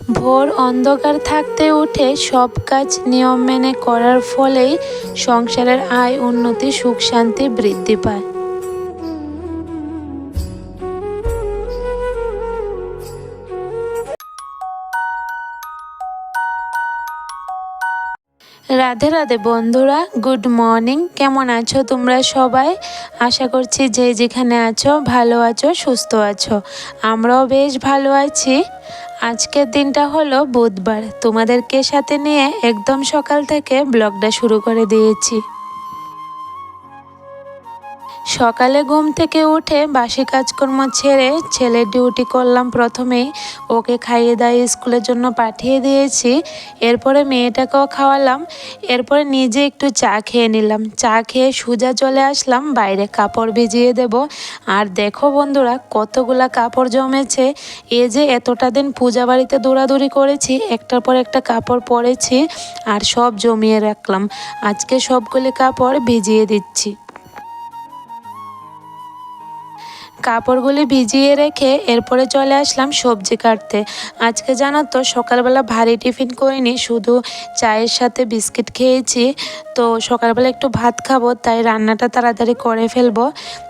ভোর অন্ধকার থাকতে উঠে সব কাজ নিয়ম মেনে করার ফলেই সংসারের আয়, উন্নতি, সুখ, শান্তি বৃদ্ধি পায়। রাধে রাধে বন্ধুরা, গুড মর্নিং। কেমন আছো তোমরা সবাই? আশা করছি যে যেখানে আছো, ভালো আছো, সুস্থ আছো। আমরাও বেশ ভালো আছি। আজকের দিনটা হলো বুধবার। তোমাদেরকে সাথে নিয়ে একদম সকাল থেকে ব্লগটা শুরু করে দিয়েছি। সকালে ঘুম থেকে উঠে বাসি কাজকর্ম ছেড়ে ছেলের ডিউটি করলাম প্রথমেই। ওকে খাইয়ে দাইয়ে স্কুলের জন্য পাঠিয়ে দিয়েছি। এরপরে মেয়েটাকেও খাওয়ালাম। এরপরে নিজে একটু চা খেয়ে নিলাম। চা খেয়ে সুজা চলে আসলাম। বাইরে কাপড় ভিজিয়ে দেব। আর দেখো বন্ধুরা, কতগুলা কাপড় জমেছে। এ যে এতটা দিন পূজা বাড়িতে দৌড়াদৌড়ি করেছি, একটার পর একটা কাপড় পরেছি আর সব জমিয়ে রাখলাম। আজকে সবগুলি কাপড় ভিজিয়ে দিচ্ছি। কাপড়গুলি ভিজিয়ে রেখে এরপরে চলে আসলাম সবজি কাটতে। আজকে জানো তো, সকালবেলা ভারী টিফিন করিনি, শুধু চায়ের সাথে বিস্কিট খেয়েছি। তো সকালবেলা একটু ভাত খাব, তাই রান্নাটা তাড়াতাড়ি করে ফেলব।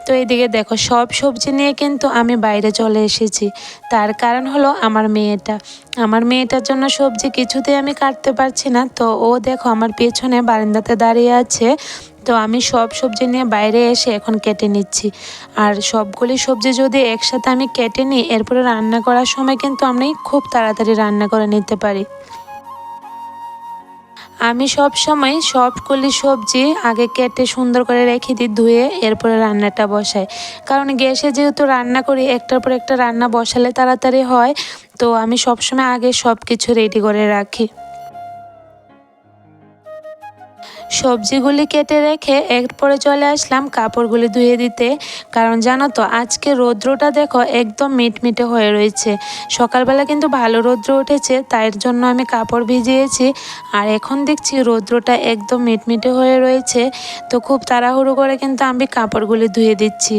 তো এইদিকে দেখো, সব সবজি নিয়ে কিন্তু আমি বাইরে চলে এসেছি। তার কারণ হলো আমার মেয়েটা। আমার মেয়েটার জন্য সবজি কিছুতেই আমি কাটতে পারছি না। তো ও দেখো, আমার পেছনে বারান্দাতে দাঁড়িয়ে আছে। তো আমি সব সবজি নিয়ে বাইরে এসে এখন কেটে নিচ্ছি। আর সবগুলি সবজি যদি একসাথে আমি কেটে নিই, এরপরে রান্না করার সময় কিন্তু আমি খুব তাড়াতাড়ি রান্না করে নিতে পারি। আমি সব সময় সবগুলি সবজি আগে কেটে সুন্দর করে রেখে দিই, ধুয়ে এরপরে রান্নাটা বসাই। কারণ গ্যাসে যেহেতু রান্না করি, একটার পর একটা রান্না বসালে তাড়াতাড়ি হয়, তো আমি সবসময় আগে সব কিছু রেডি করে রাখি। সবজিগুলি কেটে রেখে এরপরে চলে আসলাম কাপড়গুলি ধুয়ে দিতে। কারণ জানো তো, আজকে রৌদ্রটা দেখো একদম মিটমিটে হয়ে রয়েছে। সকালবেলা কিন্তু ভালো রৌদ্র উঠেছে, তাই জন্য আমি কাপড় ভিজিয়েছি। আর এখন দেখছি রৌদ্রটা একদম মিটমিটে হয়ে রয়েছে। তো খুব তাড়াহুড়ো করে কিন্তু আমি কাপড়গুলি ধুয়ে দিচ্ছি।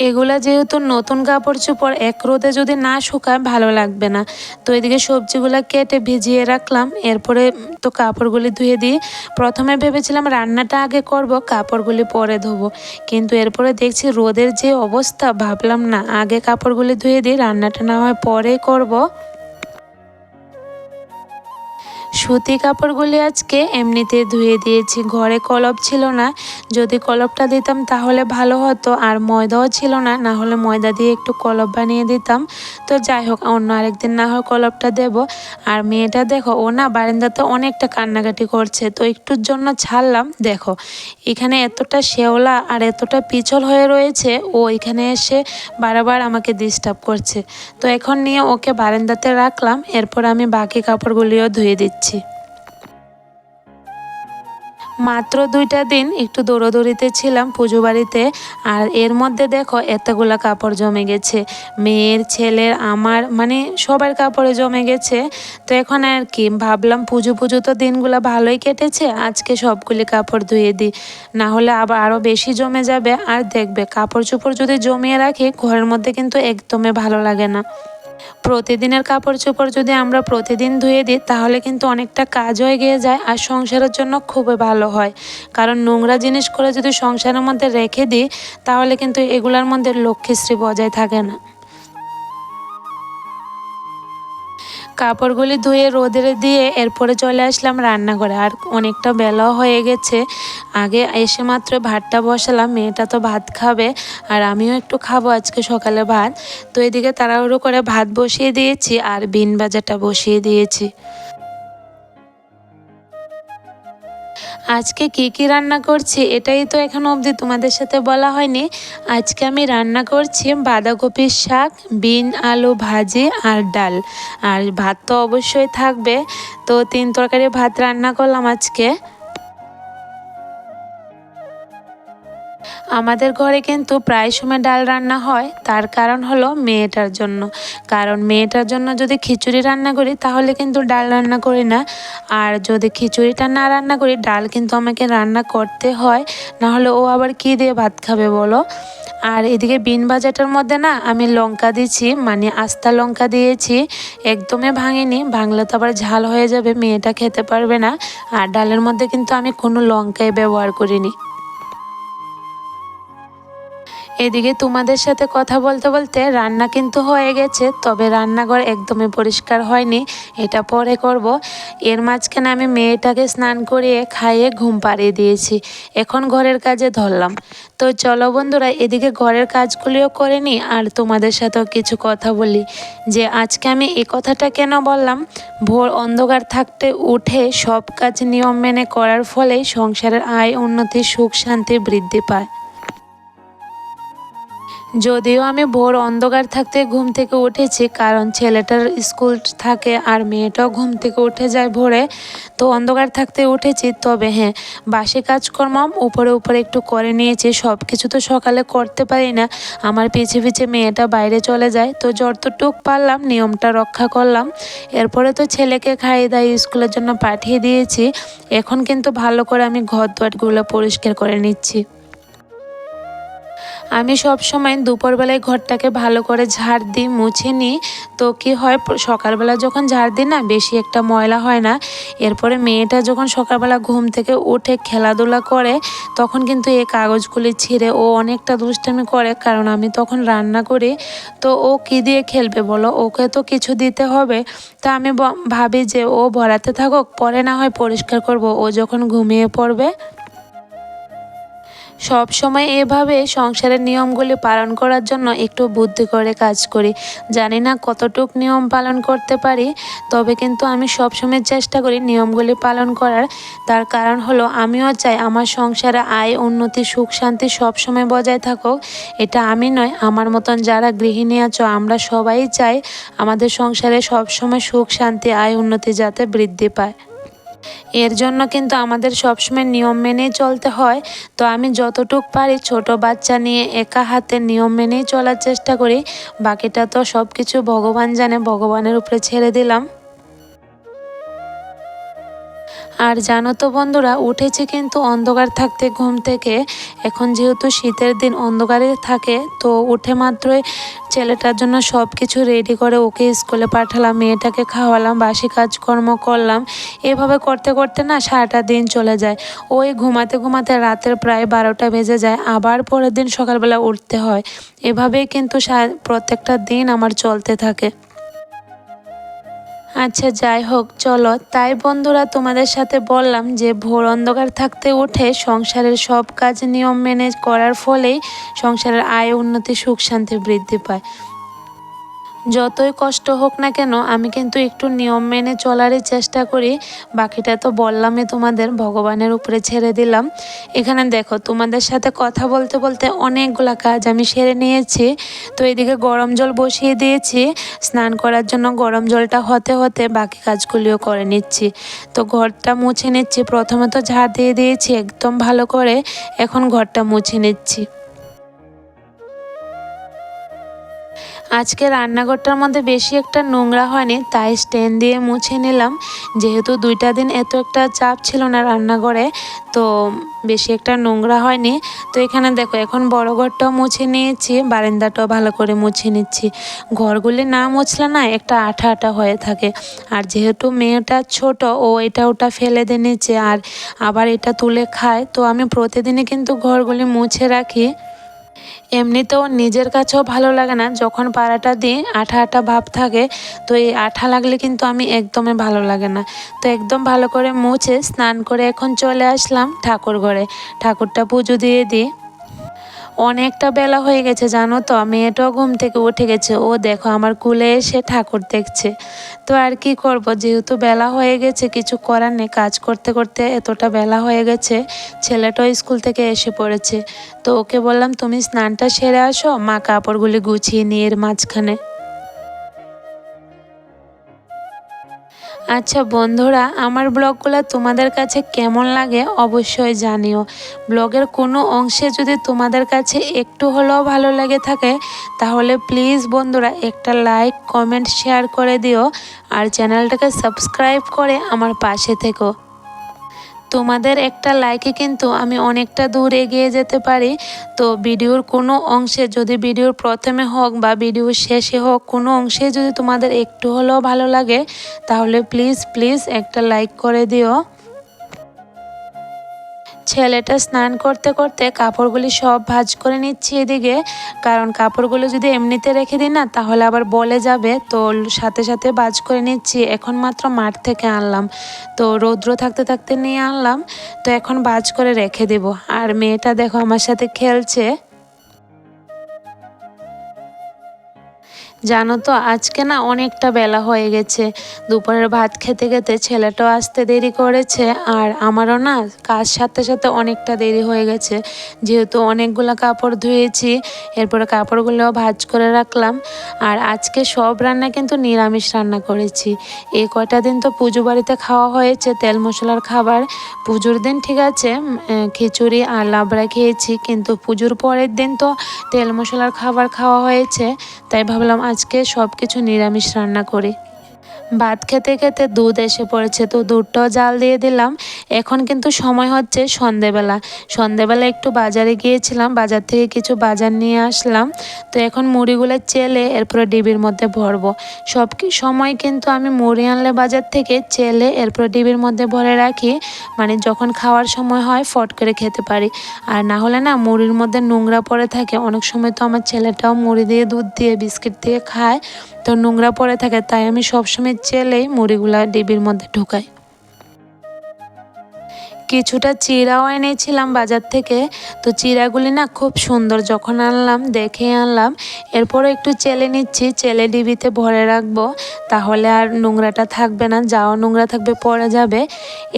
এগুলা যেহেতু নতুন কাপড় চোপড় এক রোদে যদি না শুকায়, ভালো লাগবে না। তো এদিকে সবজিগুলো কেটে ভিজিয়ে রাখলাম। এরপরে তো কাপড়গুলি ধুয়ে দিই। প্রথমে ভেবেছিলাম রান্নাটা আগে করব, কাপড়গুলি পরে ধোবো। কিন্তু এরপরে দেখছি রোদের যে অবস্থা, ভাবলাম না, আগে কাপড়গুলি ধুয়ে দিই, রান্নাটা না হয় পরে করব। সুতি কাপড়গুলি আজকে এমনিতে ধুয়ে দিয়েছি। ঘরে কলপ ছিল না। যদি কলপটা দিতাম তাহলে ভালো হতো। আর ময়দাও ছিল না। না হলে ময়দা দিয়ে একটু কলপ বানিয়ে দিতাম। তো যাই হোক, অন্য আরেকদিন না হয় কলপটা দেব। আর মেয়েটা দেখো, ও না বারান্দাতে অনেকটা কান্নাকাটি করছে। তো একটুর জন্য ছাড়লাম। দেখো, এখানে এতটা শেওলা আর এতটা পিছল হয়ে রয়েছে, ও এখানে এসে বারবার আমাকে ডিস্টার্ব করছে। তো এখন নিয়ে ওকে বারান্দাতে রাখলাম। এরপর আমি বাকি কাপড়গুলিও ধুয়ে দিচ্ছি। মাত্র দুইটা দিন একটু দৌড়োদৌড়িতে ছিলাম পুজো বাড়িতে, আর এর মধ্যে দেখো এতগুলা কাপড় জমে গেছে। মেয়ের, ছেলের, আমার মানে সবার কাপড়ে জমে গেছে। তো এখন আর কি, ভাবলাম পুজো পুজো তো দিনগুলো ভালোই কেটেছে, আজকে সবগুলি কাপড় ধুয়ে দিই। না হলে আবার আরও বেশি জমে যাবে, আর দেখবে কাপড় চোপড় যদি জমিয়ে রাখি, ঘরের মধ্যে কিন্তু একদমই ভালো লাগে না। প্রতিদিনের কাপড় চোপড় যদি আমরা প্রতিদিন ধুয়ে দিই, তাহলে কিন্তু অনেকটা কাজ হয়ে গিয়ে যায় আর সংসারের জন্য খুবই ভালো হয়। কারণ নোংরা জিনিস করে যদি সংসারের মধ্যে রেখে দিই, তাহলে কিন্তু এগুলোর মধ্যে লক্ষ্মীশ্রী বজায় থাকে না। কাপড়গুলি ধুয়ে রোদে দিয়ে এরপরে চলে আসলাম রান্না রান্নাঘরে। আর অনেকটা বেলাও হয়ে গেছে। আগে এসে মাত্র ভাতটা বসালাম, মেয়েটা তো ভাত খাবে, আর আমিও একটু খাব আজকে সকালে ভাত। তো এদিকে তাড়াহুড়ো করে ভাত বসিয়ে দিয়েছি, আর বিন বাজারটা বসিয়ে দিয়েছি। আজকে কি কি রান্না করছি এটাই তো এখনও অবধি তোমাদের সাথে বলা হয়নি। আজকে আমি রান্না করছি বাঁধাকপির শাক, বিন, আলু ভাজি আর ডাল। আর ভাত তো অবশ্যই থাকবে। তো তিন তরকারি ভাত রান্না করলাম আজকে। আমাদের ঘরে কিন্তু প্রায় সময় ডাল রান্না হয়। তার কারণ হলো মেয়েটার জন্য। কারণ মেয়েটার জন্য যদি খিচুড়ি রান্না করি, তাহলে কিন্তু ডাল রান্না করি না। আর যদি খিচুড়িটা না রান্না করি, ডাল কিন্তু আমাকে রান্না করতে হয়। না হলে ও আবার কী দিয়ে ভাত খাবে বলো? আর এদিকে বিন বাজাটার মধ্যে না আমি লঙ্কা দিচ্ছি মানে আস্তা লঙ্কা দিয়েছি। একদমই ভাঙিনি। ভাঙলে তো আবার ঝাল হয়ে যাবে, মেয়েটা খেতে পারবে না। আর ডালের মধ্যে কিন্তু আমি কোনো লঙ্কাই ব্যবহার করিনি। এদিকে তোমাদের সাথে কথা বলতে বলতে রান্না কিন্তু হয়ে গেছে, তবে রান্নাঘর একদমই পরিষ্কার হয়নি, এটা পরে করব। এর মাঝখানে আমি মেয়েটাকে স্নান করিয়ে খাইয়ে ঘুম পাড়িয়ে দিয়েছি, এখন ঘরের কাজে ধরলাম। তো চলো বন্ধুরা, এদিকে ঘরের কাজগুলিও করে নিই আর তোমাদের সাথেও কিছু কথা বলি। যে আজকে আমি এই কথাটা কেন বললাম? ভোর অন্ধকার থাকতে উঠে সব কাজ নিয়ম মেনে করার ফলেই সংসারের আয়, উন্নতি, সুখ, শান্তি বৃদ্ধি পায়। যদিও আমি ভোর অন্ধকার থাকতে ঘুম থেকে উঠেছি, কারণ ছেলেটার স্কুল থাকে আর মেয়েটাও ঘুম থেকে উঠে যায় ভোরে, তো অন্ধকার থাকতে উঠেছি। তবে হ্যাঁ বাসি কাজকর্ম উপরে উপরে একটু করে নিয়েছি সব কিছু তো সকালে করতে পারি না। আমার পিছে পিছে মেয়েটা বাইরে চলে যায়, তো যতটুক পারলাম নিয়মটা রক্ষা করলাম। এরপরে তো ছেলেকে খাইয়ে দাইয়ে স্কুলের জন্য পাঠিয়ে দিয়েছি। এখন কিন্তু ভালো করে আমি ঘর দোয়ারগুলো পরিষ্কার করে নিচ্ছি। আমি সব সময় দুপুরবেলায় ঘরটাকে ভালো করে ঝাড় দিই, মুছে নিই। তো কি হয় সকালবেলা যখন ঝাড় দিই না, বেশি একটা ময়লা হয় না। এরপরে মেয়েটা যখন সকালবেলা ঘুম থেকে উঠে খেলাধুলা করে, তখন কিন্তু এই কাগজগুলি ছিঁড়ে ও অনেকটা দুষ্টামি করে, কারণ আমি তখন রান্না করি। তো ও কী দিয়ে খেলবে বলো? ওকে তো কিছু দিতে হবে। তা আমি ভাবি যে ও ভরাতে থাকুক, পরে না হয় পরিষ্কার করব। ও যখন ঘুমিয়ে পড়বে সব সময় এভাবে সংসারের নিয়মগুলি পালন করার জন্য একটু বুদ্ধি করে কাজ করি। জানি না কতটুক নিয়ম পালন করতে পারি, তবে কিন্তু আমি সবসময় চেষ্টা করি নিয়মগুলি পালন করার। তার কারণ হলো, আমিও চাই আমার সংসারে আয়, উন্নতি, সুখ, শান্তি সবসময় বজায় থাকুক। এটা আমি নয়, আমার মতন যারা গৃহিণী আছো, আমরা সবাই চাই আমাদের সংসারে সবসময় সুখ, শান্তি, আয়, উন্নতি যাতে বৃদ্ধি পায়। এর জন্য কিন্তু আমাদের সবসময় নিয়ম মেনেই চলতে হয়। তো আমি যতটুক পারি ছোট বাচ্চা নিয়ে একা হাতে নিয়ম মেনেই চলার চেষ্টা করি। বাকিটা তো সব কিছু ভগবান জানে, ভগবানের উপরে ছেড়ে দিলাম। আর জানো তো বন্ধুরা, উঠেছি কিন্তু অন্ধকার থাকতে ঘুম থেকে। এখন যেহেতু শীতের দিন অন্ধকারে থাকে, তো উঠে মাত্রই ছেলেটার জন্য সব কিছু রেডি করে ওকে স্কুলে পাঠালাম, মেয়েটাকে খাওয়ালাম, বাসি কাজকর্ম করলাম। এভাবে করতে করতে না সারাটা দিন চলে যায়। ওই ঘুমাতে ঘুমাতে রাতের প্রায় বারোটা বেজে যায়, আবার পরের দিন সকালবেলা উঠতে হয়। এভাবেই কিন্তু প্রত্যেকটা দিন আমার চলতে থাকে। আচ্ছা যাই হোক, চলো। তাই বন্ধুরা, তোমাদের সাথে বললাম যে, ভোর অন্ধকার থাকতে উঠে সংসারের সব কাজ নিয়ম মেনে করার ফলেই সংসারের আয়, উন্নতি, সুখ, শান্তি বৃদ্ধি পায়। যতই কষ্ট হোক না কেন, আমি কিন্তু একটু নিয়ম মেনে চলারই চেষ্টা করি। বাকিটা তো বললামই তোমাদের, ভগবানের উপরে ছেড়ে দিলাম। এখানে দেখো, তোমাদের সাথে কথা বলতে বলতে অনেকগুলা কাজ আমি সেরে নিয়েছি। তো এদিকে গরম জল বসিয়ে দিয়েছি। স্নান করার জন্য গরম জলটা হতে হতে বাকি কাজগুলিও করে নিচ্ছি। তো ঘরটা মুছে নিচ্ছি। প্রথমে তো ঝাড় দিয়ে দিয়েছি একদম ভালো করে। এখন ঘরটা মুছে নিচ্ছি। আজকে রান্নাঘরটার মধ্যে বেশি একটা নোংরা হয়নি, তাই স্ট্যান্ড দিয়ে মুছে নিলাম। যেহেতু দুইটা দিন এত একটা চাপ ছিল না রান্নাঘরে, তো বেশি একটা নোংরা হয়নি। তো এখানে দেখো, এখন বড় ঘরটাও মুছে নিয়েছি, বারান্দাটাও ভালো করে মুছে নিচ্ছি। ঘরগুলি না মুছলে না একটা আঠা আঠা হয়ে থাকে। আর যেহেতু মেয়েটা ছোট, ও এটা ওটা ফেলে দিয়ে আর আবার এটা তুলে খায়, তো আমি প্রতিদিনই কিন্তু ঘরগুলি মুছে রাখি। এমনিতেও নিজের কাছেও ভালো লাগে না যখন পাড়াটা দিই, আঠা আঠা ভাব থাকে, তো এই আঠা লাগলে কিন্তু আমি একদমই ভালো লাগে না। তো একদম ভালো করে মুছে স্নান করে এখন চলে আসলাম ঠাকুর ঘরে। ঠাকুরটা পুজো দিয়ে দিই। অনেকটা বেলা হয়ে গেছে, জানো তো? মেয়েটাও ঘুম থেকে উঠে গেছে। ও দেখো আমার কুলে এসে ঠাকুর দেখছে। তো আর কি করব? যেহেতু বেলা হয়ে গেছে, কিছু করার নেই। কাজ করতে করতে এতটা বেলা হয়ে গেছে, ছেলেটাও স্কুল থেকে এসে পড়েছে। তো ওকে বললাম, তুমি স্নানটা সেরে আসো, মা কাপড়গুলি গুছিয়ে নিয়ে এর মাঝখানে। আচ্ছা বন্ধুরা, আমার ব্লগগুলো তোমাদের কাছে কেমন লাগে অবশ্যই জানিও। ব্লগের কোনো অংশে যদি তোমাদের কাছে একটু হলেও ভালো লাগে থাকে, তাহলে প্লিজ বন্ধুরা একটা লাইক, কমেন্ট, শেয়ার করে দিও। আর চ্যানেলটাকে সাবস্ক্রাইব করে আমার পাশে থেকো। তোমাদের একটা লাইকে কিন্তু আমি অনেকটা দূর এগিয়ে যেতে পারি। তো ভিডিওর কোনো অংশে যদি ভিডিওর প্রথমে হোক বা ভিডিওর শেষে হোক কোনো অংশে যদি তোমাদের একটু হলেও ভালো লাগে, তাহলে প্লিজ প্লিজ একটা লাইক করে দিও। ছেলেটা স্নান করতে করতে কাপড়গুলি সব ভাজ করে নিচ্ছি এদিকে। কারণ কাপড়গুলো যদি এমনিতে রেখে দিই না, তাহলে আবার বলে যাবে তো সাথে সাথে ভাজ করে নিচ্ছি, এখন মাত্র মাঠ থেকে আনলাম। তো রৌদ্র থাকতে থাকতে নিয়ে আনলাম, তো এখন ভাজ করে রেখে দেবো। আর মেয়েটা দেখো আমার সাথে খেলছে। জানো তো, আজকে না অনেকটা বেলা হয়ে গেছে। দুপুরের ভাত খেতে খেতে ছেলেটাও আসতে দেরি করেছে, আর আমারও না কাজ সাথে সাথে অনেকটা দেরি হয়ে গেছে। যেহেতু অনেকগুলো কাপড় ধুয়েছি, এরপরে কাপড়গুলোও ভাজ করে রাখলাম, আর আজকে সব রান্না কিন্তু নিরামিষ রান্না করেছি। এই কয়টা দিন তো পুজো বাড়িতে খাওয়া হয়েছে, তেল মশলার খাবার। পুজোর দিন ঠিক আছে খিচুড়ি আর লাবড়া খেয়েছি, কিন্তু পুজোর পরের দিন তো তেল মশলার খাবার খাওয়া হয়েছে, তাই ভাবলাম আজকে সব কিছু নিরামিষ রান্না করি। ভাত খেতে খেতে দুধ এসে পড়েছে, তো দুধটাও জাল দিয়ে দিলাম। এখন কিন্তু সময় হচ্ছে সন্ধেবেলা। সন্ধেবেলা একটু বাজারে গিয়েছিলাম, বাজার থেকে কিছু বাজার নিয়ে আসলাম। তো এখন মুড়িগুলো চেলে এরপরে ডিবির মধ্যে ভরবো। সব সময় কিন্তু আমি মুড়ি আনলে বাজার থেকে চেলে এরপরে ডিবির মধ্যে ভরে রাখি। মানে যখন খাওয়ার সময় হয় ফট করে খেতে পারি। আর না হলে না মুড়ির মধ্যে নোংরা পড়ে থাকে। অনেক সময় তো আমার ছেলেটাও মুড়ি দিয়ে, দুধ দিয়ে, বিস্কিট দিয়ে খায়। তো নোংরা পড়ে থাকে, তাই আমি সবসময় চেলেই মুড়িগুলা ডিবির মধ্যে ঢুকাই। কিছুটা চিরাও এনেছিলাম বাজার থেকে, তো চিরাগুলি না খুব সুন্দর যখন আনলাম, দেখে আনলাম এরপরে একটু চেলে নিচ্ছি, চেলে ডিবিতে ভরে রাখব, তাহলে আর নোংরাটা থাকবে না, যাও নোংরা থাকবে পড়ে যাবে।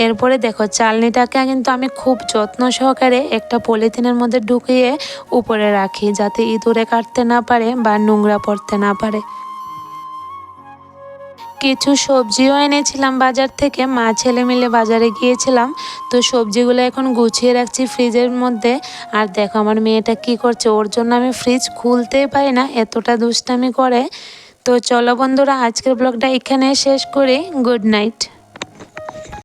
এরপরে দেখো, চালনিটাকে কিন্তু আমি খুব যত্ন সহকারে একটা পলিথিনের মধ্যে ঢুকিয়ে উপরে রাখি, যাতে ইঁদুরে কাটতে না পারে বা নোংরা পড়তে না পারে। কিছু সবজিও এনেছিলাম বাজার থেকে। মা ছেলে মিলে বাজারে গিয়েছিলাম। তো সবজিগুলো এখন গুছিয়ে রাখছি ফ্রিজের মধ্যে। আর দেখো আমার মেয়েটা কি করছে, ওর জন্য আমি ফ্রিজ খুলতেই পারি না, এতটা দুষ্টামি করে। তো চলো বন্ধুরা, আজকের ব্লগটা এখানে শেষ করি। Good night.